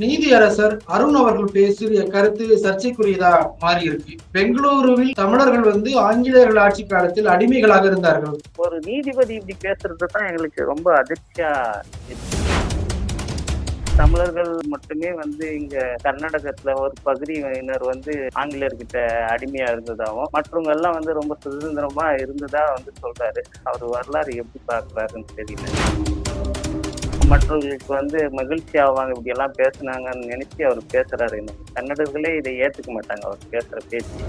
நீதியரசர் அருண் அவர்கள் பேசிய கருத்து சர்ச்சைக்குரியதா மாறி இருக்கு பெங்களூருவில் தமிழர்கள் வந்து ஆங்கிலேயர்கள் ஆட்சி காலத்தில் அடிமைகளாக இருந்தார்கள். ஒரு நீதிபதி இப்படி பேசுறது தான் எங்களுக்கு ரொம்ப அதிர்ச்சியா தமிழர்கள் மட்டுமே வந்து இங்க கர்நாடகத்துல ஒரு பகுதியினர் வந்து ஆங்கிலேயர்கிட்ட அடிமையா இருந்ததாகவும் மற்றவங்க எல்லாம் வந்து ரொம்ப சுதந்திரமா இருந்ததா வந்து சொல்றாரு. அவர் வரலாறு எப்படி பார்க்கறாருன்னு தெரியல. மற்றவர்களுக்கு வந்து மகிழ்ச்சி ஆவாங்க இப்படி எல்லாம் பேசுனாங்கன்னு நினைச்சு அவர் பேசுறாரு. கன்னடர்களே இதை ஏத்துக்க மாட்டாங்க அவர் பேசுற பேச்சு.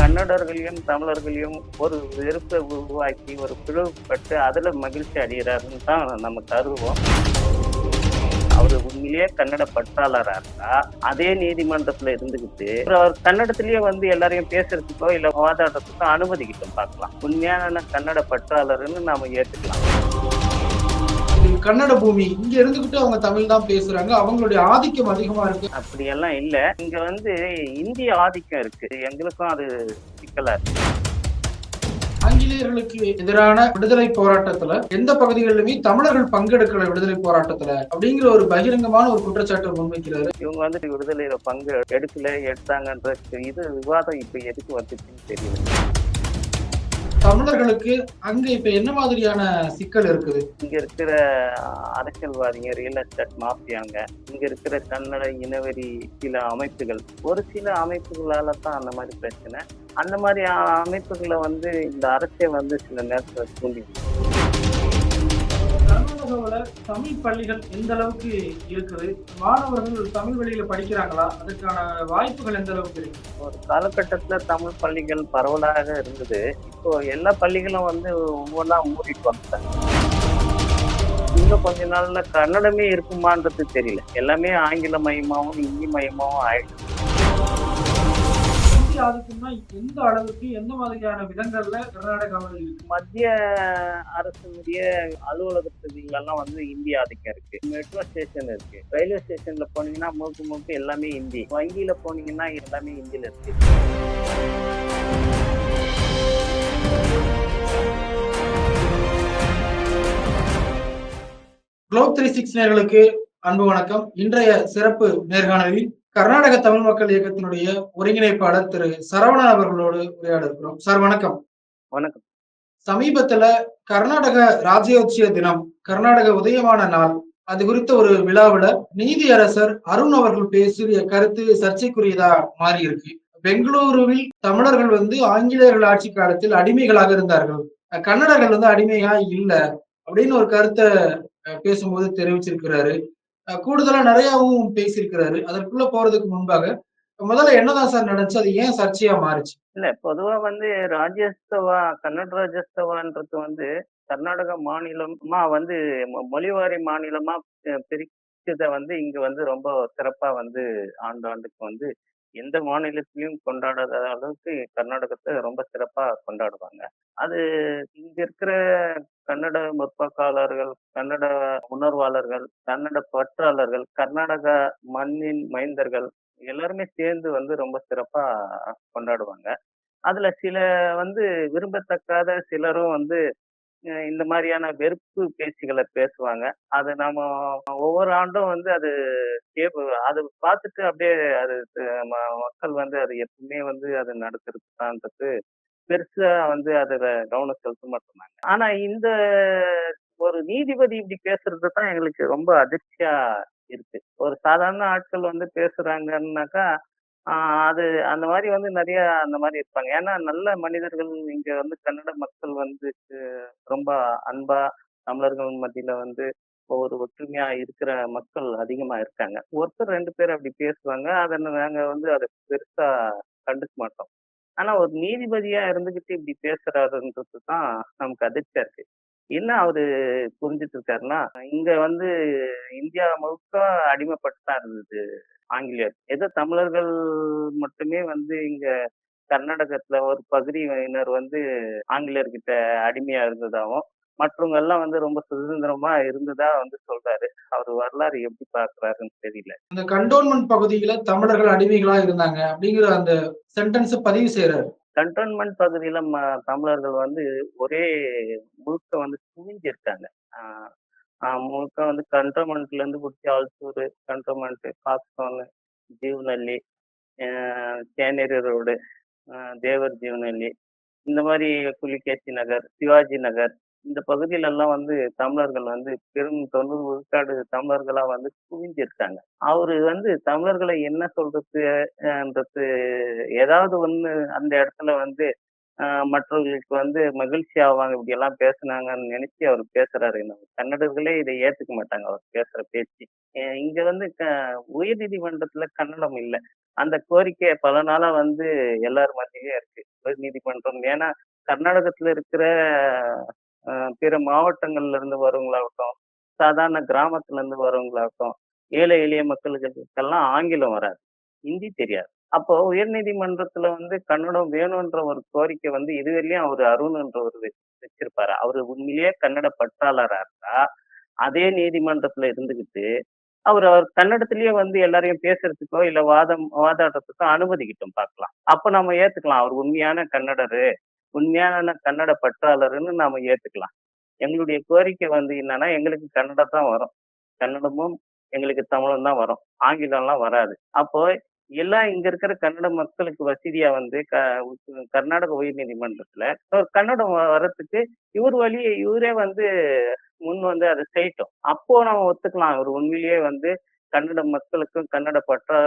கன்னடர்களையும் தமிழர்களையும் ஒரு வெறுப்பை உருவாக்கி ஒரு பிளவுபட்டு அதுல மகிழ்ச்சி அடைகிறாருன்னு தான் நம்ம கருதுவோம். அவர் உண்மையிலேயே கன்னட பற்றாளராக இருந்தா அதே நீதிமன்றத்துல இருந்துகிட்டு அவர் கன்னடத்திலேயே வந்து எல்லாரையும் பேசுறதுக்கோ இல்ல வாதாடுறதுக்கோ அனுமதிக்கிட்டோம் பார்க்கலாம். உண்மையான கன்னட பற்றாளர்னு நாம ஏத்துக்கலாம். கன்னட பூமி இங்க இருந்துகிட்டு அவங்க தமிழ் தான் பேசுறாங்க. அவங்களுடைய ஆதிக்கம் அதிகமா இருக்கு. அப்படியெல்லாம் இல்ல. இங்க வந்து இந்திய ஆதிக்கம் இருக்கு. எங்களுக்கும் அது சிக்கலா இருக்கு. ஆங்கிலேயர்களுக்கு எதிரான விடுதலை போராட்டத்துல எந்த பகுதிகளிலுமே தமிழர்கள் பங்கெடுக்கல விடுதலை போராட்டத்துல அப்படிங்கிற ஒரு பகிரங்கமான ஒரு குற்றச்சாட்டை முன்வைக்கிறாரு. இவங்க வந்து விடுதலையில பங்கு எடுக்கல எடுத்தாங்கன்ற இது விவாதம் இப்ப எதுக்கு வந்துச்சுன்னு தெரியல. தமிழர்களுக்கு அங்க இப்ப என்ன மாதிரியான சிக்கல் இருக்குது? இங்க இருக்கிற அரசியல்வாதிங்க ரியல் எஸ்டேட் மாஃபியாங்க இங்க இருக்கிற கன்னட இனவெறி சில அமைப்புகள். ஒரு சில அமைப்புகளால தான் அந்த மாதிரி பிரச்சனை. அந்த மாதிரி அமைப்புகளை வந்து இந்த அரசே வந்து சில நேரத்தில் தூண்டி கர்நாடகாவுல தமிழ் பள்ளிகள் எந்த அளவுக்கு இருக்குது? மாணவர்கள் தமிழ் வழியில படிக்கிறாங்களா? அதுக்கான வாய்ப்புகள் எந்த அளவுக்கு இருக்கு? ஒரு காலகட்டத்துல தமிழ் பள்ளிகள் பரவலாக இருந்தது. இப்போ எல்லா பள்ளிகளும் வந்து ஒவ்வொன்றா மூடிட்டு வந்துட்டாங்க. இன்னும் கொஞ்ச நாள்ல கன்னடமே இருக்குமான்றது தெரியல. எல்லாமே ஆங்கில மயமாவும் இந்தி மயமாவும் ஆயிடுச்சு இந்திய ஆதிக்கம்னா எந்த அளவுக்கு எந்த மாதிரியான விதங்கள்ல கர்நாடகாவில் இருக்கு? மத்திய அரசுடைய அலுவலகத்துலாம் வந்து இந்தி ஆதிக்கம் இருக்கு. மெட்ரோ ஸ்டேஷன் இருக்கு. ரயில்வே ஸ்டேஷன்ல போனீங்கன்னா முழுக்க முழுக்க எல்லாமே இந்தி. வங்கியில போனீங்கன்னா எல்லாமே இந்தியில இருக்கு. குளோப் த்ரீ சிக்ஸ் நேர்களுக்கு அன்பு வணக்கம். இன்றைய சிறப்பு நேர்காணலில் கர்நாடக தமிழ் மக்கள் இயக்கத்தினுடைய ஒருங்கிணைப்பாளர் திரு சரவணன் அவர்களோடு உரையாட இருக்கிறோம். சார் வணக்கம். வணக்கம். சமீபத்துல கர்நாடக ராஜ்யோத்சவ தினம் கர்நாடக உதயமான நாள் அது குறித்த ஒரு விழாவுல நீதியரசர் அருண் அவர்கள் பேசிய கருத்து சர்ச்சைக்குரியதா மாறி இருக்கு பெங்களூருவில் தமிழர்கள் வந்து ஆங்கிலேயர்கள் ஆட்சி காலத்தில் அடிமைகளாக இருந்தார்கள். கன்னடர்கள் வந்து அடிமையா இல்ல அப்படின்னு ஒரு கருத்தை பேசும்போது தெரிவிச்சிருக்கிறாரு. கூடுதலா நிறையாவும் பேசியிருக்கிறாரு. அதற்குள்ள போறதுக்கு முன்பாக முதல்ல என்னதான் சார் நடந்துச்சு? அது ஏன் சர்ச்சையா மாறுச்சு? இல்ல பொதுவா வந்து ராஜ்யஸ்தவா கன்னட ராஜ்யஸ்தவான்றது வந்து கர்நாடக மாநிலமா வந்து மொ- மொழிவாரி மாநிலமா அஹ், பிரிச்சதை வந்து இங்க வந்து ரொம்ப சிறப்பா வந்து ஆண்டு ஆண்டுக்கு வந்து எந்த மாநிலத்திலையும் கொண்டாடாத அளவுக்கு கர்நாடகத்தை ரொம்ப சிறப்பா கொண்டாடுவாங்க. அது இங்க இருக்கிற கன்னட முற்போக்காளர்கள் கன்னட உணர்வாளர்கள் கன்னட பற்றாளர்கள் கர்நாடக மண்ணின் மைந்தர்கள் எல்லாருமே சேர்ந்து வந்து ரொம்ப சிறப்பா கொண்டாடுவாங்க. அதுல சில வந்து விரும்பத்தக்காத சிலரும் வந்து இந்த மாதிரியான வெறுப்பு பேச்சுகளை பேசுவாங்க. அது நாம ஒவ்வொரு ஆண்டும் வந்து அது கேப்பு அது பார்த்துட்டு அப்படியே அது ம- மக்கள் வந்து அது எப்பவுமே வந்து அது நடத்துறதுதான்றது பெருசா வந்து அதுல கவனம் செலுத்த மாட்டாங்க ஆனா இந்த ஒரு நீதிபதி இப்படி பேசுறது தான் எங்களுக்கு ரொம்ப அதிர்ச்சியா இருக்கு. ஒரு சாதாரண ஆட்கள் வந்து பேசுறாங்கன்னாக்கா அது அந்த மாதிரி வந்து நிறைய அந்த மாதிரி இருப்பாங்க. ஏன்னா நல்ல மனிதர்கள் இங்க வந்து கன்னட மக்கள் வந்து ரொம்ப அன்பா தமிழர்கள் மத்தியில வந்து ஒரு ஒற்றுமையா இருக்கிற மக்கள் அதிகமா இருக்காங்க. ஒருத்தர் ரெண்டு பேர் அப்படி பேசுவாங்க. அதை நாங்க வந்து அதை பெருசா கண்டுக்க மாட்டோம். ஆனா ஒரு நீதிபதியா இருந்துகிட்டு இப்படி பேசுறாருன்றது தான் நமக்கு அதிர்ச்சியா இருக்கு. என்ன அவரு புரிஞ்சிட்டு இருக்காருன்னா இங்க வந்து இந்தியா முழுக்க அடிமைப்பட்டு தான் இருந்தது ஆங்கிலேயர். ஏதோ தமிழர்கள் மட்டுமே வந்து இங்க கர்நாடகத்துல ஒரு பகுதியினர் வந்து ஆங்கிலேயர்கிட்ட அடிமையா இருந்ததாகவும் மற்றவங்க எல்லாம் வந்து ரொம்ப சுதந்திரமா இருந்ததா வந்து சொல்றாரு. அவர் வரலாறு எப்படி பார்க்கறாருன்னு தெரியல. அந்த கண்டோன்மெண்ட் பகுதியில தமிழர்கள் அடிமைகளா இருந்தாங்க அப்படிங்கிற அந்த சென்டென்ஸ் பதிவு செய்யறாரு கண்டோன்மெண்ட் பகுதியில ம- தமிழர்கள் வந்து ஒரே முழுக்க வந்து குவிஞ்சிருக்காங்க முழுக்க வந்து கன்டோன்மெண்ட்லேருந்து பிடிச்சி ஆல்சூர் கன்டோன்மெண்ட்டு காக்ஸ்டோனு ஜீவநல்லி தேனேரி ரோடு தேவர் ஜீவநல்லி இந்த மாதிரி புலிகேசி நகர் சிவாஜி நகர் இந்த பகுதியிலெல்லாம் வந்து தமிழர்கள் வந்து பெரும் தொண்ணூறு விழுக்காடு தமிழர்களா வந்து குவிஞ்சிருக்காங்க. அவரு வந்து தமிழர்களை என்ன சொல்றதுன்றது ஏதாவது ஒண்ணு அந்த இடத்துல வந்து மற்றவர்களுக்கு வந்து மகிழ்ச்சி ஆவாங்க இப்படி எல்லாம் பேசுனாங்கன்னு நினைச்சு அவர் பேசுறாரு. நம்ம கன்னடர்களே இதை ஏத்துக்க மாட்டாங்க அவர் பேசுற பேச்சு. இங்க வந்து க உயர் நீதிமன்றத்துல கன்னடம் இல்லை. அந்த கோரிக்கை பல நாளா வந்து எல்லார் மத்தியிலயும் இருக்கு. உயர் நீதிமன்றம் ஏன்னா கர்நாடகத்துல இருக்கிற பிற மாவட்டங்கள்ல இருந்து வரவங்களாகட்டும் சாதாரண கிராமத்துல இருந்து வரவங்களாகட்டும் ஏழை எளிய மக்களுக்கெல்லாம் ஆங்கிலம் வராது ஹிந்தி தெரியாது. அப்போ உயர்நீதிமன்றத்துல வந்து கன்னடம் வேணும்ன்ற ஒரு கோரிக்கை வந்து இதுவரையிலையும் அவர் அருண்ன்ற ஒரு வச்சிருப்பாரு. அவரு உண்மையிலேயே கன்னட பற்றாளரா இருந்தா அதே நீதிமன்றத்துல இருந்துகிட்டு அவர் அவர் கன்னடத்திலேயே வந்து எல்லாரையும் பேசுறதுக்கோ இல்ல வாதம் வாதாடுறதுக்கோ அனுமதிக்கிட்டோம் பார்க்கலாம் அப்ப நம்ம ஏத்துக்கலாம் அவர் உண்மையான கன்னடரு உண்மையான கன்னட பற்றாளர்னு நாம ஏத்துக்கலாம். எங்களுடைய கோரிக்கை வந்து என்னன்னா எங்களுக்கு கன்னடம் தான் வரும். கன்னடமும் எங்களுக்கு தமிழும் தான் வரும். ஆங்கிலம்லாம் வராது. அப்போ எல்லாம் இங்க இருக்கிற கன்னட மக்களுக்கு வசதியா வந்து க கர்நாடக உயர் நீதிமன்றத்துல ஒரு கன்னடம் வர்றதுக்கு இவர் வழியே இவரே வந்து முன் வந்து அதை செய்யட்டும். அப்போ நம்ம ஒத்துக்கலாம். இவர் உண்மையிலேயே வந்து கன்னட மக்களுக்கும் கன்னட பற்றா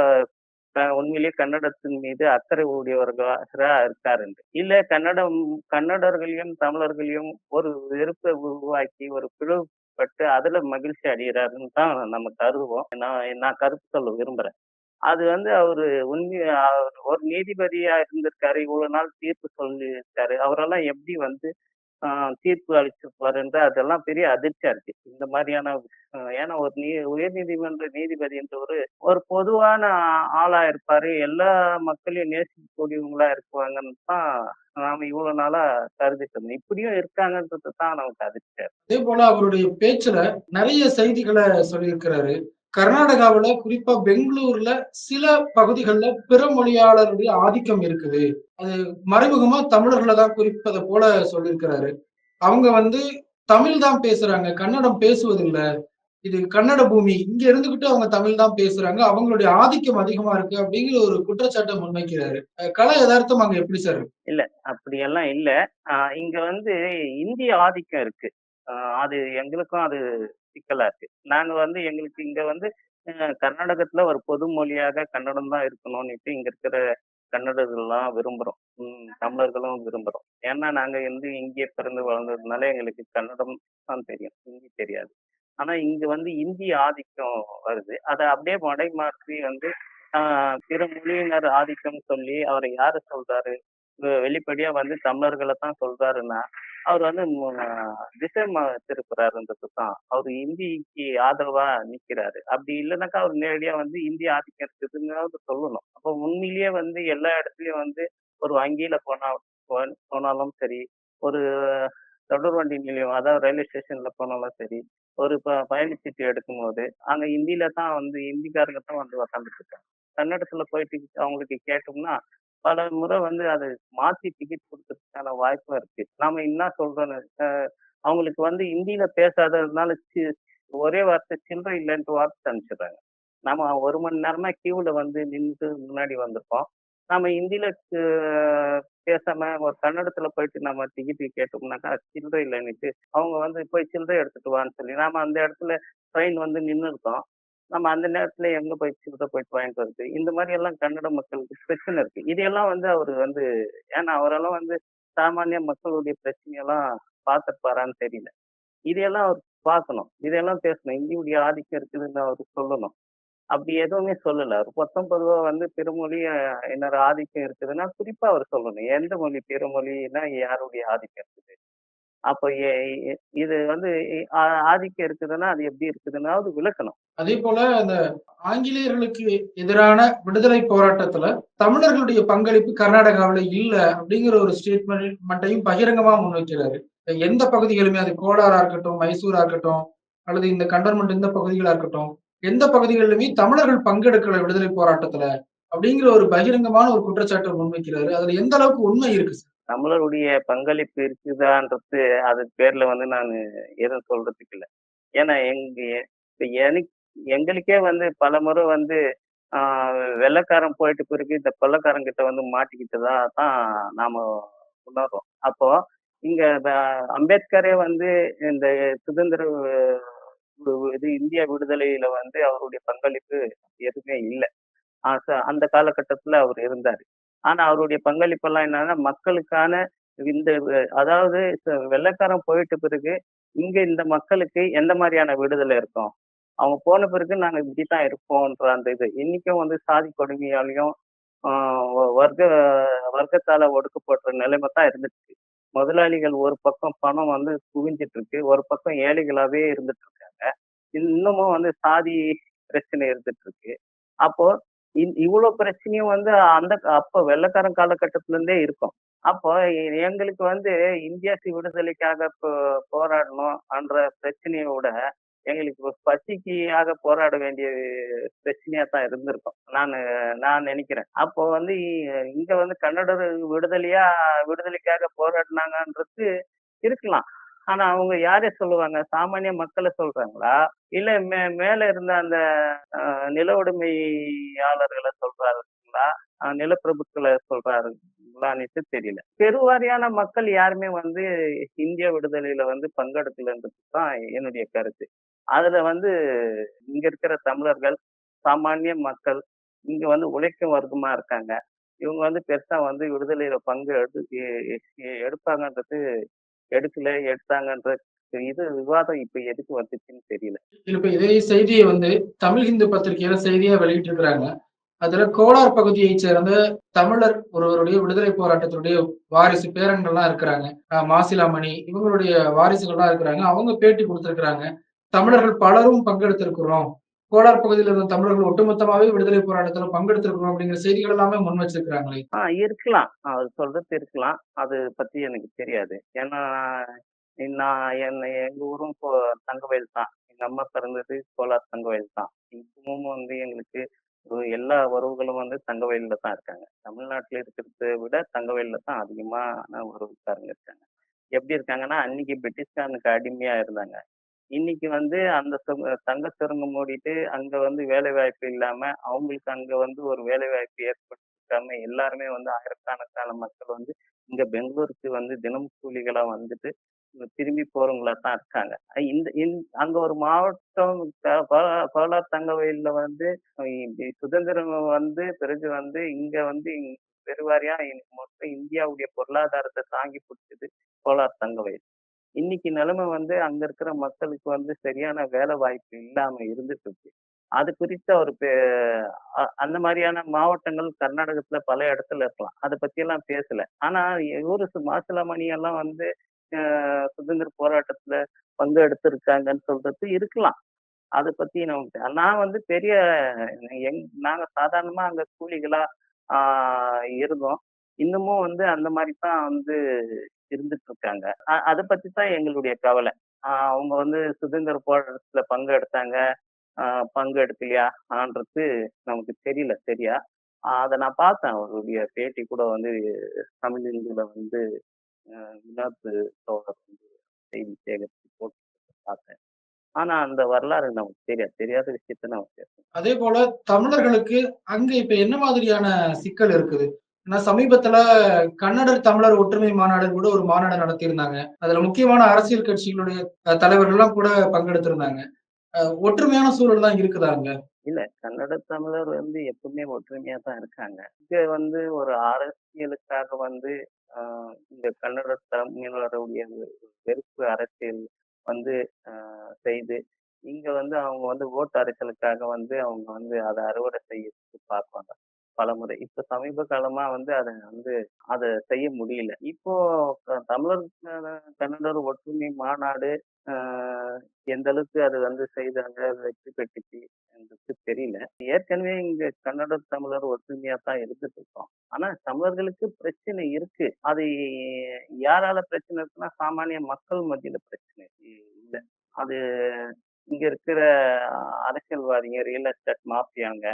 உண்மையிலேயே கன்னடத்தின் மீது அக்கறை உடையவர்களாக இருக்காரு இல்ல கன்னடம் கன்னடர்களையும் தமிழர்களையும் ஒரு வெறுப்பை உருவாக்கி ஒரு பிளவுபட்டு அதுல மகிழ்ச்சி அடைகிறாருன்னு தான் நம்ம கருதுவோம். நான் நான் கருத்து சொல்ல விரும்புறேன். அது வந்து அவரு உண்மை ஒரு நீதிபதியா இருந்திருக்காரு இவ்வளவு நாள் தீர்ப்பு சொல்லியிருக்காரு. அவரெல்லாம் எப்படி வந்து தீர்ப்பு அளிச்சிருப்பாருன்ற அதெல்லாம் பெரிய அதிர்ச்சியா இருக்கு. இந்த மாதிரியான ஏன்னா ஒரு நீ உயர் நீதிமன்ற நீதிபதின்றவரு ஒரு பொதுவான ஆளா இருப்பாரு. எல்லா மக்களையும் நேசிக்கக்கூடியவங்களா இருப்பாங்கன்னு தான் நாம இவ்வளவு நாளா கருதிட்டு இருந்தோம். இப்படியும் இருக்காங்கன்றது தான் நமக்கு அதிர்ச்சியா இருக்கு. அதே போல அவருடைய பேச்சுல நிறைய செய்திகளை சொல்லியிருக்கிறாரு. கர்நாடகாவில் குறிப்பா பெங்களூர்ல சில பகுதிகளில் பிற மொழியாளருடைய ஆதிக்கம் இருக்குது. அது மறைமுகமா தமிழர்களை தான் குறிப்பதை போல சொல்லியிருக்கிறாரு. அவங்க வந்து தமிழ் தான் பேசுறாங்க கன்னடம் பேசுவதில்லை. இது கன்னட பூமி இங்க இருந்துகிட்டு அவங்க தமிழ் தான் பேசுறாங்க அவங்களுடைய ஆதிக்கம் அதிகமா இருக்கு அப்படிங்கிற ஒரு குற்றச்சாட்டை முன்வைக்கிறாரு. கலை யதார்த்தம் அங்க எப்படி சார் இல்ல அப்படியெல்லாம் இல்ல. இங்க வந்து இந்திய ஆதிக்கம் இருக்கு. அது எங்களுக்கும் அது சிக்கலா இருக்கு. நாங்க வந்து எங்களுக்கு இங்க வந்து கர்நாடகத்துல ஒரு பொது மொழியாக கன்னடம் தான் இருக்கணும்னுட்டு இங்க இருக்கிற கன்னடர்கள்லாம் விரும்புறோம். தமிழர்களும் விரும்புறோம். ஏன்னா நாங்க வந்து இங்கே பிறந்து வளர்ந்ததுனால எங்களுக்கு கன்னடம் தான் தெரியும். ஹிந்தி தெரியாது. ஆனா இங்க வந்து இந்தி ஆதிக்கம் வருது. அதை அப்படியே மடை மாற்றி வந்து ஆஹ் பிற மொழியினர் ஆதிக்கம் சொல்லி அவரை யாரு சொல்றாரு? வெளிப்படையா வந்து தமிழர்களை தான் சொல்றாருன்னா அவர் வந்து திசை திருப்புறாருன்றது தான் அவர் இந்திக்கு ஆதரவா நிக்கிறாரு. அப்படி இல்லைனாக்கா அவர் நேரடியா வந்து இந்திய ஆதிக்கம் இருக்குதுங்கிறது சொல்லணும். அப்போ உண்மையிலேயே வந்து எல்லா இடத்துலயும் வந்து ஒரு வங்கியில போனா போனாலும் சரி ஒரு தொடர் வண்டி நிலையம் அதாவது ரயில்வே ஸ்டேஷன்ல போனாலும் சரி ஒரு பயணச்சீட்டு எடுக்கும் போது அங்க இந்தியில தான் வந்து இந்திக்காரங்க தான் வந்து உக்காந்துட்டு இருக்காங்க. கன்னடத்துல போயிட்டு அவங்களுக்கு கேட்டோம்னா பல முறை வந்து அதை மாத்தி டிக்கெட் கொடுக்கறதுக்கான வாய்ப்பும் இருக்கு. நாம என்ன சொல்றோன்னு அவங்களுக்கு வந்து இந்தியில பேசாததுனால ஒரே வார்த்தை சில்லறை இல்லைன்ட்டு வார்த்தை அனுப்பிச்சிடுறாங்க. நம்ம ஒரு மணி நேரமா கியூல வந்து நின்று முன்னாடி வந்திருக்கோம். நம்ம இந்தியில பேசாம ஒரு கன்னடத்துல போயிட்டு நம்ம டிக்கெட் கேட்டோம்னாக்கா சில்லறை இல்லைன்னுட்டு அவங்க வந்து போய் சில்லறை எடுத்துட்டு வான்னு சொல்லி நாம அந்த இடத்துல ட்ரெயின் வந்து நின்று இருக்கோம் நம்ம அந்த நேரத்துல எங்க போய் சில்லறை போயிட்டு வாங்கிட்டு வருது இந்த மாதிரி எல்லாம் கன்னட மக்களுக்கு பிரச்சனை இருக்கு. இதையெல்லாம் வந்து அவர் வந்து ஏன்னா அவரெல்லாம் வந்து சாமானிய மக்களுடைய பிரச்சனையெல்லாம் பார்த்துப்பாரான்னு தெரியல. இதையெல்லாம் அவர் பார்க்கணும். இதையெல்லாம் பேசணும். இந்தியுடைய ஆதிக்கம் இருக்குதுன்னு அவர் சொல்லணும். அப்படி எதுவுமே சொல்லல. அவர் பத்தொன்பது ரூபா வந்து பிறமொழி என்னோட ஆதிக்கம் இருக்குதுன்னா குறிப்பா அவர் சொல்லணும். எந்த மொழி பெருமொழின்னா யாருடைய ஆதிக்கம் இருக்குது? அப்ப இது வந்து ஆதிக்கம் இருக்குதுன்னா அது எப்படி இருக்குதுன்னா அது விளக்கணும். அதே போல அந்த ஆங்கிலேயர்களுக்கு எதிரான விடுதலை போராட்டத்துல தமிழர்களுடைய பங்களிப்பு கர்நாடகாவில இல்ல அப்படிங்கிற ஒரு ஸ்டேட்மெண்ட்டையும் பகிரங்கமா முன்வைக்கிறாரு. எந்த பகுதிகளுமே அது கோலாரா இருக்கட்டும் மைசூரா இருக்கட்டும் அல்லது இந்த கண்டர்மெண்ட் இந்த பகுதிகளா இருக்கட்டும் எந்த பகுதிகளிலுமே தமிழர்கள் பங்கெடுக்கல விடுதலை போராட்டத்துல அப்படிங்கிற ஒரு பகிரங்கமான ஒரு குற்றச்சாட்டை முன்வைக்கிறாரு. அதுல எந்த அளவுக்கு உண்மை இருக்கு சார்? நம்மளுடைய பங்களிப்பு இருக்குதான்றது அது பேர்ல வந்து நான் எதுவும் சொல்றதுக்கு இல்லை. ஏன்னா எங்க இப்ப எனக்கு எங்களுக்கே வந்து பல முறை வந்து ஆஹ் வெள்ளைக்காரன் போயிட்டு பிறகு இந்த கொள்ளைக்காரன் கிட்ட வந்து மாட்டிக்கிட்டதா தான் நாம உணர்றோம். அப்போ இங்க அம்பேத்கரே வந்து இந்த சுதந்திர இது இந்தியா விடுதலையில வந்து அவருடைய பங்களிப்பு எதுவுமே இல்லை. அந்த காலகட்டத்துல அவர் இருந்தாரு. ஆனா அவருடைய பங்களிப்பெல்லாம் என்னன்னா மக்களுக்கான இந்த அதாவது வெள்ளக்காரன் வெள்ளைக்காரன் போயிட்ட பிறகு இங்க இந்த மக்களுக்கு எந்த மாதிரியான விடுதலை இருக்கும்? அவங்க போன பிறகு நாங்க இப்படித்தான் இருப்போம்ன்ற அந்த இது. இன்னைக்கும் வந்து சாதி கொடுமையாலையும் வர்க்க வர்க்கத்தால ஒடுக்கப்படுற நிலைமை தான் இருந்துட்டு இருக்கு முதலாளிகள் ஒரு பக்கம் பணம் வந்து குவிஞ்சிட்டு இருக்கு ஒரு பக்கம் ஏழைகளாவே இருந்துட்டு இருக்காங்க இன்னமும் வந்து சாதி பிரச்சனை இருந்துட்டு இருக்கு அப்போ இவ்வளவு பிரச்சனையும் வந்து அந்த அப்ப வெள்ளைக்காரன் காலகட்டத்துல இருந்தே இருக்கும். அப்போ எங்களுக்கு வந்து இந்தியா விடுதலைக்காக போ- பிரச்சனையை விட எங்களுக்கு பசிக்காக போராட வேண்டிய பிரச்சனையா தான் இருந்திருக்கும். நான் நான் நினைக்கிறேன். அப்போ வந்து இ- இங்க வந்து கன்னடர் விடுதலையா விடுதலைக்காக போராடினாங்கன்றது இருக்கலாம். ஆனா அவங்க யாரை சொல்லுவாங்க? சாமானிய மக்களை சொல்றாங்களா? இல்ல மே மேல இருந்த அந்த நில உடைமையாளர்களை சொல்றாருங்களா? நிலப்பிரபுக்களை சொல்றாருங்களான்னு தெரியல. பெருவாரியான மக்கள் யாருமே வந்து இந்திய விடுதலையில வந்து பங்கெடுக்கலன்றது தான் என்னுடைய கருத்து. அதுல வந்து இங்க இருக்கிற தமிழர்கள் சாமானிய மக்கள் இங்க வந்து உழைக்கும் வர்க்கமா இருக்காங்க. இவங்க வந்து பெருசா வந்து விடுதலையில பங்கு எடு எடுப்பாங்கன்றது எடுக்கல எடுத்தாங்கன்ற இது விவாதம் இப்ப எதுக்கு வந்துச்சுன்னு தெரியல. இப்ப இதே செய்தியை வந்து தமிழ் ஹிந்து பத்திரிகையில செய்தியா வெளியிட்டு இருக்கிறாங்க அதுல கோலார் பகுதியைச் சேர்ந்த தமிழர் ஒருவருடைய விடுதலை போராட்டத்தினுடைய வாரிசு பேரன்கள்லாம் இருக்கிறாங்க. மாசிலாமணி இவங்களுடைய வாரிசுகள்லாம் இருக்கிறாங்க. அவங்க பேட்டி கொடுத்திருக்கிறாங்க. தமிழர்கள் பலரும் பங்கெடுத்திருக்கிறோம். கோலார் பகுதியில் இருந்த தமிழர்கள் ஒட்டுமொத்தமாவே விடுதலை போராட்டத்துல பங்கெடுத்திருக்கணும் அப்படிங்கிற செய்திகள் எல்லாமே முன் வச்சிருக்கிறாங்களே. ஆஹ் இருக்கலாம். அது சொல்றது இருக்கலாம். அது பத்தி எனக்கு தெரியாது. ஏன்னா நான் என்ன எங்க ஊரும் தங்கவயல் தான். எங்க அம்மா பிறந்தது கோலார் தங்கவயல் தான். இப்பவும் வந்து எங்களுக்கு ஒரு எல்லா உறவுகளும் வந்து தங்கவயல்ல தான் இருக்காங்க. தமிழ்நாட்டுல இருக்கிறத விட தங்கவயல்ல தான் அதிகமான உறவுக்காரங்க இருக்காங்க. எப்படி இருக்காங்கன்னா அன்னைக்கு பிரிட்டிஷ்காரனுக்கு அடிமையா இருந்தாங்க. இன்னைக்கு வந்து அந்த சுங்க- தங்க சுரங்கம் மூடிட்டு அங்க வந்து வேலை வாய்ப்பு இல்லாம அவங்களுக்கு அங்க வந்து ஒரு வேலை வாய்ப்பு ஏற்படுத்தாம எல்லாருமே வந்து ஆயிரக்கணக்கான மக்கள் வந்து இங்க பெங்களூருக்கு வந்து தினம் கூலிகளா வந்துட்டு திரும்பி போறவங்களா தான் இருக்காங்க. இந்த இந் அங்க ஒரு மாவட்டம் க- கோ- கோலார் வந்து இ- சுதந்திரம் வந்து பிறகு வந்து இங்க வந்து பெருவாரியா இ- மொத்த இந்தியாவுடைய பொருளாதாரத்தை தாங்கி பிடிச்சது கோலார் தங்கவயல் இன்னைக்கு நிலைமை வந்து அங்க இருக்கிற மக்களுக்கு வந்து சரியான வேலை வாய்ப்பு இல்லாம இருந்துட்டு இருக்கு அது குறித்த ஒரு அந்த மாதிரியான மாவட்டங்கள் கர்நாடகத்துல பல இடத்துல இருக்கலாம். அதை பத்தி எல்லாம் பேசல. ஆனா இவரு சு- மாசிலாமணி எல்லாம் வந்து சுதந்திர போராட்டத்துல பங்கு எடுத்திருக்காங்கன்னு சொல்றது இருக்கலாம். அதை பத்தி நமக்கு நான் வந்து பெரிய எங் நாங்க சாதாரணமா அங்க கூலிகளா ஆஹ் இருந்தோம். இன்னமும் வந்து அந்த மாதிரி தான் வந்து இருந்துட்டு இருக்காங்க அதை பத்தி தான் எங்களுடைய கவலை. அவங்க வந்து சுதந்திர போராட்டத்துல பங்கு எடுத்தாங்க பங்கு எடுக்கலையா ஆன்றது நமக்கு தெரியல சரியா? அதை நான் பார்த்தேன். அவருடைய பேட்டி கூட வந்து தமிழ் இந்துல வந்து வினோத் தோழர் வந்து செய்தி சேகரித்து போட்டு பார்த்தேன். ஆனா அந்த வரலாறு நமக்கு தெரியாது. தெரியாத விஷயத்த நமக்கு அதே போல தமிழர்களுக்கு அங்க இப்ப என்ன மாதிரியான சிக்கல் இருக்குது? ஏன்னா சமீபத்துல கன்னடர் தமிழர் ஒற்றுமை மாநாடு கூட ஒரு மாநாடு நடத்தியிருந்தாங்க. அதுல முக்கியமான அரசியல் கட்சிகளுடைய தலைவர்கள்லாம் கூட பங்கெடுத்திருந்தாங்க. ஒற்றுமையான சூழல் தான் இருக்குதாங்க இல்ல கன்னட தமிழர் வந்து எப்பவுமே ஒற்றுமையா தான் இருக்காங்க. இங்க வந்து ஒரு அரசியலுக்காக வந்து இந்த கன்னட தமிழருடைய வெறுப்பு அரசியல் வந்து செய்து இங்க வந்து அவங்க வந்து ஓட்டு அரசியலுக்காக வந்து அவங்க வந்து அதை அறுவடை செய்ய பார்ப்பாங்க. பலமுறை. இப்ப சமீப காலமா வந்து அதை வந்து அதை செய்ய முடியல. இப்போ க- தமிழர் கன்னடர் ஒற்றுமை மாநாடு ஆஹ் எந்த அளவுக்கு அது வந்து செய்தாங்க வெற்றி பெற்றுச்சு எனக்கு தெரியல. ஏற்கனவே இங்க கன்னட தமிழர் ஒற்றுமையா தான் இருந்துட்டு இருக்கோம். ஆனா தமிழர்களுக்கு பிரச்சனை இருக்கு. அது யாரால பிரச்சனை இருக்குன்னா சாமானிய மக்கள் மத்தியில பிரச்சனை இல்லை. அது இங்க இருக்கிற அரசியல்வாதிங்க ரியல் எஸ்டேட் மாஃபியாங்க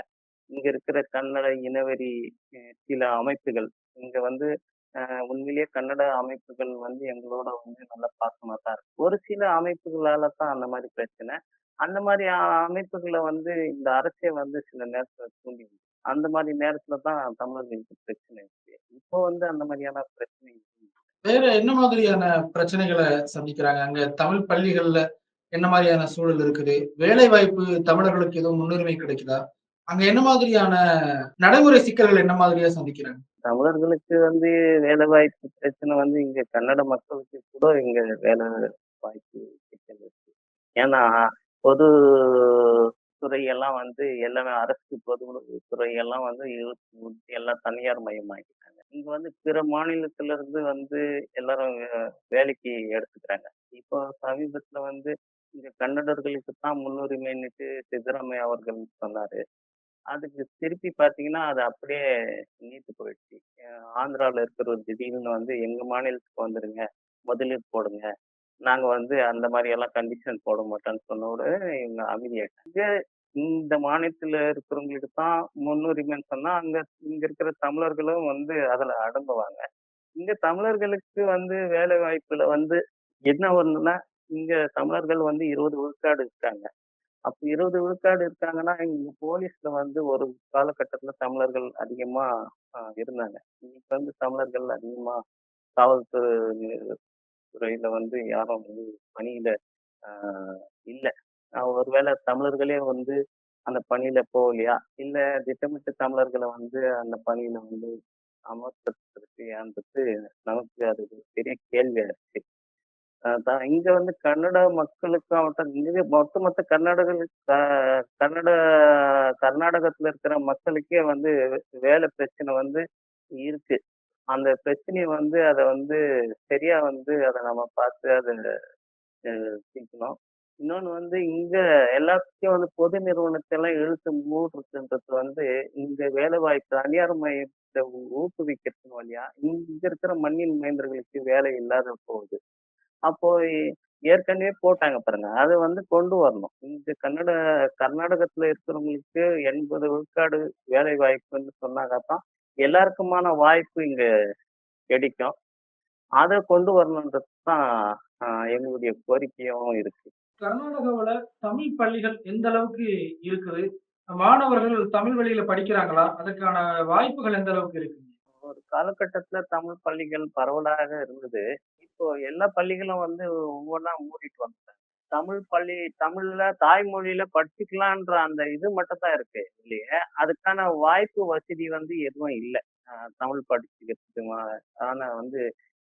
இங்க இருக்கிற கன்னட இனவெறி சில அமைப்புகள். இங்க வந்து உண்மையிலேயே கன்னட அமைப்புகள் வந்து எங்களோட வந்து நல்ல பாசமா தான் இருக்கு. ஒரு சில அமைப்புகளால தான் அந்த மாதிரி பிரச்சனை. அந்த மாதிரி அமைப்புகளை வந்து இந்த அரசே வந்து சில நேரத்துல தூண்டி அந்த மாதிரி நேரத்துல தான் தமிழர்களுக்கு பிரச்சனை இருக்கு. இப்போ வந்து அந்த மாதிரியான பிரச்சனை வேற என்ன மாதிரியான பிரச்சனைகளை சந்திக்கிறாங்க? அங்க தமிழ் பள்ளிகள்ல என்ன மாதிரியான சூழல் இருக்குது? வேலை வாய்ப்பு தமிழர்களுக்கு எதுவும் முன்னுரிமை கிடைக்குதா? அங்க என்ன மாதிரியான நடைமுறை சிக்கல்கள் என்ன மாதிரியா சந்திக்கிறாங்க? தமிழர்களுக்கு வந்து வேலை வாய்ப்பு பிரச்சனை வந்து இங்க கன்னட மக்களுக்கு கூட இங்க வேலை வாய்ப்பு பிரச்சனை இருக்கு. ஏன்னா பொது துறையெல்லாம் வந்து எல்லாமே அரசு பொது துறையெல்லாம் வந்து எல்லாம் தனியார் மயமாக்கிட்டாங்க. இங்க வந்து பிற மாநிலத்துல இருந்து வந்து எல்லாரும் வேலைக்கு எடுத்துக்கிறாங்க. இப்போ சமீபத்துல வந்து இங்க கன்னடர்களுக்கு தான் முன்னுரிமைன்னுட்டு சித்தராமையா அவர்கள் சொன்னாரு. அதுக்கு திருப்பி பாத்தீங்கன்னா அது அப்படியே நீத்து போயிடுச்சு. அஹ் ஆந்திரால இருக்கிற ஒரு திடீர்னு வந்து எங்க மாநிலத்துக்கு வந்துருங்க. முதலீடு போடுங்க. நாங்க வந்து அந்த மாதிரி எல்லாம் கண்டிஷன் போட மாட்டோம்னு சொன்ன உடனே இவங்க அமைதியாயிட்டாங்க. இந்த மாநிலத்துல இருக்கிறவங்களுக்கு தான் முன்னுரிமைன்னு சொன்னா அங்க இங்க இருக்கிற தமிழர்களும் வந்து அதுல அடங்குவாங்க. இங்க தமிழர்களுக்கு வந்து வேலை வாய்ப்புல வந்து என்ன ஒண்ணுன்னா இங்க தமிழர்கள் வந்து இருபது விழுக்காடு இருக்காங்க. அப்ப இருபது விழுக்காடு இருக்காங்கன்னா இங்க போலீஸ்ல வந்து ஒரு காலகட்டத்துல தமிழர்கள் அதிகமா இருந்தாங்க. இன்னைக்கு வந்து தமிழர்கள் அதிகமா காவல்துறை துறையில வந்து யாரும் வந்து பணியில ஆஹ், இல்ல. ஆஹ், ஒருவேளை தமிழர்களே வந்து அந்த பணியில போகலையா? இல்ல திட்டமிட்டு தமிழர்களை வந்து அந்த பணியில வந்து அமர்த்தியான்றது நமக்கு அது ஒரு பெரிய கேள்வியா இருக்கு தான் இங்க வந்து கன்னட மக்களுக்கு ஆகட்டும் இங்க மொத்த மொத்த கன்னடர்களுக்கு கன்னட கர்நாடகத்துல இருக்கிற மக்களுக்கே வந்து வேலை பிரச்சனை வந்து இருக்கு. அந்த பிரச்சனையை வந்து அதை வந்து சரியா வந்து அதை நம்ம பார்த்து அதை அஹ், தீர்க்கணும். இன்னொன்னு வந்து இங்க எல்லாத்தையும் வந்து பொது நிறுவனத்தை எல்லாம் இழுத்து மூடுறதுன்றது வந்து இங்க வேலை வாய்ப்பு தனியார் மையத்தை ஊ- ஊக்குவிக்கிறதுக்கு வழியா இங்க இருக்கிற மண்ணின் மைந்தர்களுக்கு வேலை இல்லாத போகுது அப்போ ஏற்கனவே போட்டாங்க பாருங்க. அதை வந்து கொண்டு வரணும். இந்த கன்னட கர்நாடகத்துல இருக்கிறவங்களுக்கு எண்பது விழுக்காடு வேலை வாய்ப்புன்னு சொன்னாங்க தான் எல்லாருக்குமான வாய்ப்பு இங்க கிடைக்கும். அதை கொண்டு வரணுன்றது தான் எங்களுடைய கோரிக்கையும் இருக்கு. கர்நாடகாவில தமிழ் பள்ளிகள் எந்த அளவுக்கு இருக்குது? மாணவர்கள் தமிழ் வழியில படிக்கிறாங்களா? அதுக்கான வாய்ப்புகள் எந்த அளவுக்கு இருக்கு? ஒரு காலகட்டத்துல தமிழ் பள்ளிகள் பரவலாக இருந்தது. இப்போ எல்லா பள்ளிகளும் வந்து ஒவ்வொன்றா மூடிட்டு வந்துட்டாங்க. தமிழ் பள்ளி தமிழ்ல தாய்மொழியில படிச்சுக்கலான்ற அந்த இது மட்டும் தான் இருக்கு இல்லையே? அதுக்கான வாய்ப்பு வசதி வந்து எதுவும் இல்லை. தமிழ் படிச்சுக்கிறதுக்கு ஆனா வந்து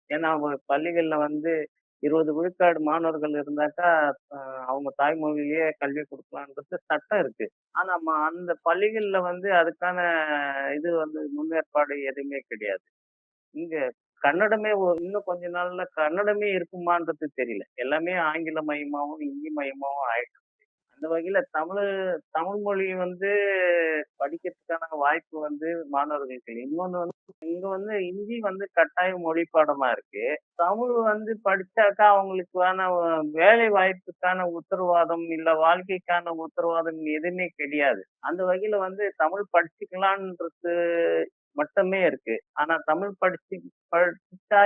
ஏன்னா பள்ளிகள்ல வந்து இருபது விழுக்காடு மாணவர்கள் இருந்தாக்கா அவங்க தாய்மொழியிலேயே கல்வி கொடுக்கலான்றது சட்டம் இருக்கு. ஆனா ம- அந்த பள்ளிகள்ல வந்து அதுக்கான இது வந்து முன்னேற்பாடு எதுவுமே கிடையாது. இங்க கன்னடமே இன்னும் கொஞ்ச நாள்ல கன்னடமே இருக்குமான்றது தெரியல. எல்லாமே ஆங்கில மயமாவும் இந்தி மயமாவும் ஆயிட்டு அந்த வகையில தமிழ் தமிழ் மொழி வந்து படிக்கிறதுக்கான வாய்ப்பு வந்து மாணவர்களுக்கு இன்னொன்னு வந்து இங்க வந்து இந்தி வந்து கட்டாய மொழி பாடமா இருக்கு. தமிழ் வந்து படிச்சாக்கா அவங்களுக்கான வேலை வாய்ப்புக்கான உத்தரவாதம் இல்ல வாழ்க்கைக்கான உத்தரவாதம் எதுவுமே கிடையாது. அந்த வகையில வந்து தமிழ் படிச்சுக்கலான்றது மட்டுமே இருக்கு. ஆனா தமிழ் படிச்சு படிச்சா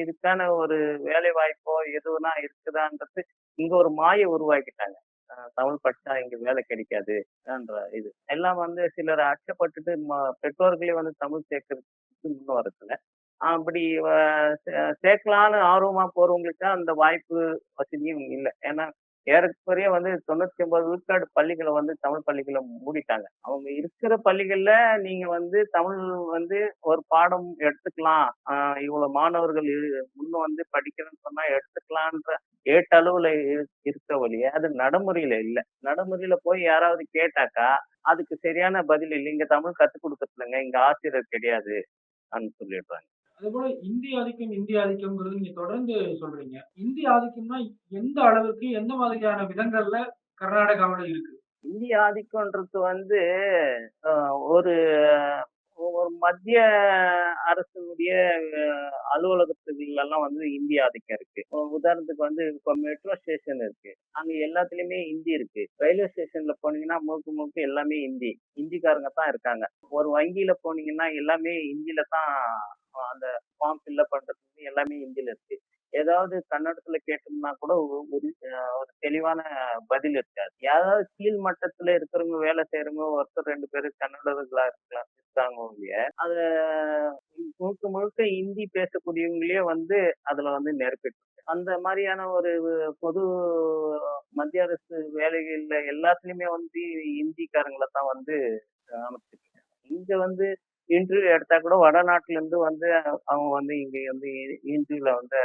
இதுக்கான ஒரு வேலை வாய்ப்போ எதுனா இருக்குதான்றது இங்க ஒரு மாயை உருவாக்கிட்டாங்க. தமிழ் படிச்சா இங்க வேலை கிடைக்காது என்ற இது. எல்லாம் வந்து சிலர் அச்சப்பட்டுட்டு ம- பெற்றோர்களே வந்து தமிழ் சேர்க்கறதுக்கு முன் வரதுல. அப்படி சேர்க்கலான்னு ஆர்வமா போறவங்களுக்கு அந்த வாய்ப்பு வசதியும் இல்லை. ஏன்னா ஏறக்குறைய வந்து தொண்ணூத்தி ஒன்பது விழுக்காடு பள்ளிகளை வந்து தமிழ் பள்ளிகளை மூடிட்டாங்க. அவங்க இருக்கிற பள்ளிகள்ல நீங்க வந்து தமிழ் வந்து ஒரு பாடம் எடுத்துக்கலாம். இவ்வளவு மாணவர்கள் இரு- முன்ன வந்து படிக்கிறேன்னு சொன்னா எடுத்துக்கலான்ற ஏட்டளவுல இரு- இருக்க வழிய அது நடைமுறையில இல்ல. நடைமுறையில போய் யாராவது கேட்டாக்கா அதுக்கு சரியான பதில் இல்லை. இங்க தமிழ் கத்துக் கொடுக்கறதுலங்க இங்க ஆசிரியர் கிடையாது அப்படின்னு சொல்லிடுறாங்க. அதே போல இந்தி ஆதிக்கம் இந்தி ஆதிக்கம்ங்கிறது நீங்க தொடர்ந்து சொல்றீங்க. இந்தி ஆதிக்கம்னா எந்த அளவுக்கு எந்த மாதிரியான விதங்கள்ல கர்நாடகாவுல இருக்கு? இந்திய ஆதிக்கம்ன்றது வந்து ஒரு ஒரு மத்திய அரசினுடைய அஹ், அலுவலகத்துகள் எல்லாம் வந்து இந்திய ஆதிக்கம் இருக்கு. உதாரணத்துக்கு வந்து இப்போ மெட்ரோ ஸ்டேஷன் இருக்கு. அங்க எல்லாத்துலயுமே ஹிந்தி இருக்கு. ரயில்வே ஸ்டேஷன்ல போனீங்கன்னா முழுக்க முழுக்க எல்லாமே ஹிந்தி. ஹிந்திக்காரங்க தான் இருக்காங்க. ஒரு வங்கியில போனீங்கன்னா எல்லாமே ஹிந்தியில தான் அந்த ஃபார்ம் ஃபில்அப் பண்றது எல்லாமே ஹிந்தியில இருக்கு. ஏதாவது கன்னடத்துல கேட்டோம்னா கூட ஒரு ஒரு, தெளிவான பதில் இருக்காது. யாராவது கீழ் மட்டத்துல இருக்கிறவங்க வேலை செய்யறவங்க ஒருத்தர் ரெண்டு பேரும் கன்னடர்களா இருக்கலாம். இருக்காங்க ஒழிய. அத முழுக்க முழுக்க ஹிந்தி பேசக்கூடியவங்களே வந்து அதுல வந்து நெருப்பிட்டு அந்த மாதிரியான ஒரு பொது மத்திய அரசு வேலைகள்ல எல்லாத்துலயுமே வந்து ஹிந்திக்காரங்களை தான் வந்து அமைச்சிருக்காங்க இங்க வந்து இன்டர்வியூ எடுத்தா கூட வடநாட்டுல இருந்து வந்து அவங்க வந்து இங்க வந்து இன்டர்வியூல வந்து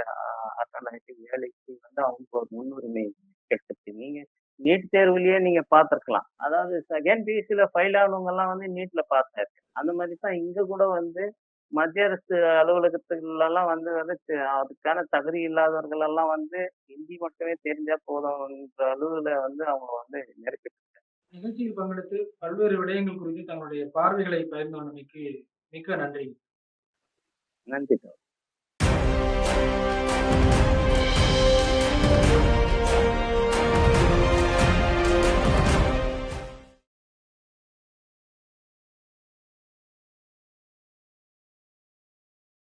அட்டன் வேலைக்கு வந்து அவங்களுக்கு ஒரு முன்னுரிமை கிடைச்சிருக்கு. நீங்க நீட் தேர்வுலயே நீங்க பாத்திருக்கலாம் அதாவது செகண்ட் பிஎஸ்சில ஃபைல் ஆனவங்க எல்லாம் வந்து நீட்ல பாஸ் அந்த மாதிரி தான் இங்க கூட வந்து மத்திய அரசு அலுவலகத்துல எல்லாம் வந்து வந்து அதுக்கான தகுதி இல்லாதவர்கள் எல்லாம் வந்து ஹிந்தி மட்டுமே தெரிஞ்சா போதும்ன்ற அளவுல வந்து அவங்க வந்து நெருக்கி நிகழ்ச்சியில் பங்கெடுத்து பல்வேறு விடயங்கள் குறித்து தங்களுடைய பார்வைகளை பகிர்ந்து கொண்டமைக்கு மிக்க நன்றி. நன்றி